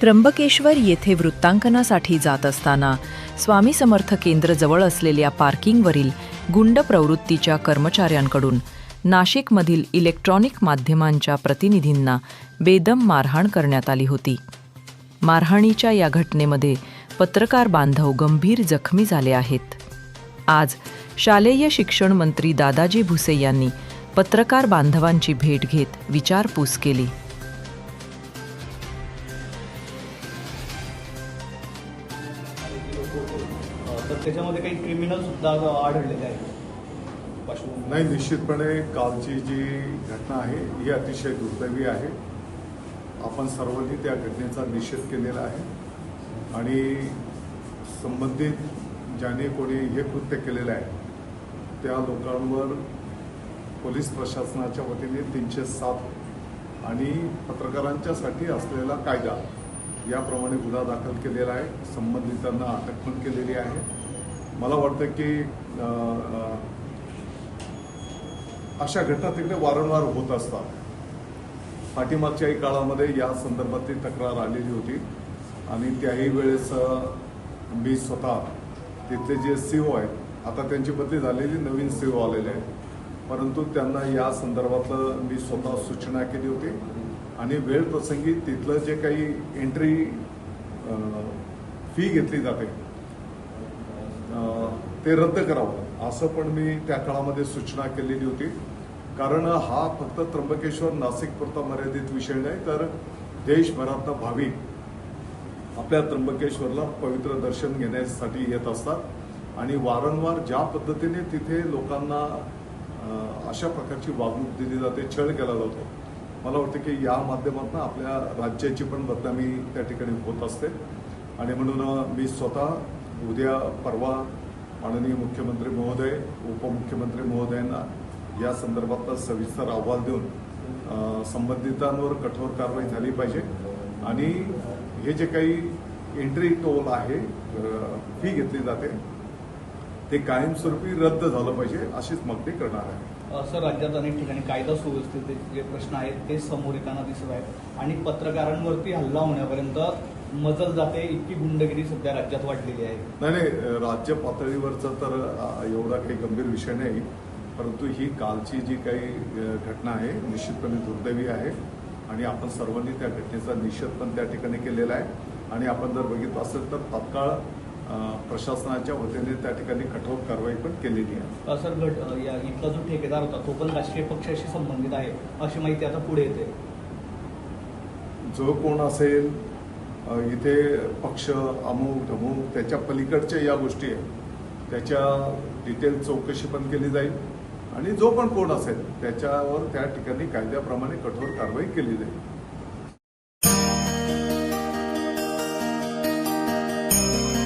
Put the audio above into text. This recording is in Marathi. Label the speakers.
Speaker 1: त्र्यंबकेश्वर येथे वृत्तांकनासाठी जात असताना स्वामी समर्थ केंद्र जवळ असलेल्या पार्किंगवरील गुंड प्रवृत्तीच्या कर्मचाऱ्यांकडून नाशिकमधील इलेक्ट्रॉनिक माध्यमांच्या प्रतिनिधींना बेदम मारहाण करण्यात आली होती. मारहाणीच्या या घटनेमध्ये पत्रकार बांधव गंभीर जखमी झाले आहेत. आज शालेय शिक्षण मंत्री दादाजी भुसे यांनी पत्रकार बांधवांची भेट घेत विचारपूस केली.
Speaker 2: तर त्याच्यामध्ये काही क्रिमिनल सुद्धा आढळलेले आहेत.
Speaker 3: नाही निश्चितपणे कालची जी घटना आहे ही अतिशय दुर्दैवी आहे. आपण सर्वांनी त्या घटनेचा निषेध केलेला आहे. आणि संबंधित ज्याने कोणी हे कृत्य केलेलं आहे त्या लोकांवर पोलीस प्रशासनाच्या वतीने तीनशे सात आणि पत्रकारांच्यासाठी असलेला कायदा याप्रमाणे गुन्हा दाखल केलेला आहे. संबंधितांना अटक पण केलेली आहे. मला वाटतं की अशा घटना तिकडे वारंवार होत असतात. पाठीमागच्याही काळामध्ये या संदर्भातली तक्रार आलेली होती. आणि त्याही वेळेस मी स्वतः तिथले जे सीओ आहेत आता त्यांची बदली झालेली नवीन सीओ आलेले आहेत. परंतु त्यांना या संदर्भातलं मी स्वतः सूचना केली होती. आणि वेळ प्रसंगी तिथलं जे काही एंट्री फी घेतली जाते ते रद्द करावं. असं पण मी त्या काळामध्ये सूचना केलेली होती. कारण हा फक्त त्र्यंबकेश्वर नाशिक पुरता मर्यादित विषय नाही तर देशभरातला भाविक आपल्या त्र्यंबकेश्वरला पवित्र दर्शन घेण्यासाठी येत असतात. आणि वारंवार ज्या पद्धतीने तिथे लोकांना अशा प्रकारची वागणूक दिली जाते छळ केला जातो. मला वाटतं की या माध्यमातून आपल्या राज्याची पण बदनामी त्या ठिकाणी होत असते. आणि म्हणून मी स्वतः उद्या परवा माननीय मुख्यमंत्री महोदय उपमुख्यमंत्री महोदयांना या संदर्भातला सविस्तर अहवाल देऊन संबंधितांवर कठोर कारवाई झाली पाहिजे. आणि हे जे काही एंट्री टोल आहे फी घेतली जाते ते कायमस्वरूपी रद्द झालं पाहिजे अशीच मागणी करणार आहे.
Speaker 2: असं राज्यात अनेक ठिकाणी कायदा सुव्यवस्थेचे जे प्रश्न आहेत ते समोर येताना दिसत आहेत. आणि पत्रकारांवरती हल्ला होण्यापर्यंत मजल जाते इतकी गुंडगिरी सध्या राज्यात वाढलेली आहे.
Speaker 3: नाही नाही राज्य पातळीवरचा तर एवढा काही गंभीर विषय नाही परंतु ही कालची जी काही घटना आहे निश्चितपणे दुर्दैवी आहे. आणि आपण सर्वांनी त्या घटनेचा निषेध पण त्या ठिकाणी केलेला आहे. आणि आपण जर बघितलं असेल तर तात्काळ प्रशासनाच्या वतीने त्या ठिकाणी कठोर कारवाई पण केलेली आहे.
Speaker 2: सर अ, या इथला जो ठेकेदार होता तो पण राजकीय पक्षाशी संबंधित आहे अशी माहिती आता पुढे येते.
Speaker 3: जो कोण असेल इथे पक्ष अमुक ढमुक त्याच्या पलीकडच्या या गोष्टी आहेत त्याच्या डिटेल चौकशी पण केली जाईल. आणि जो पण कोण असेल त्याच्यावर त्या ठिकाणी कायद्याप्रमाणे कठोर कारवाई केली जाईल.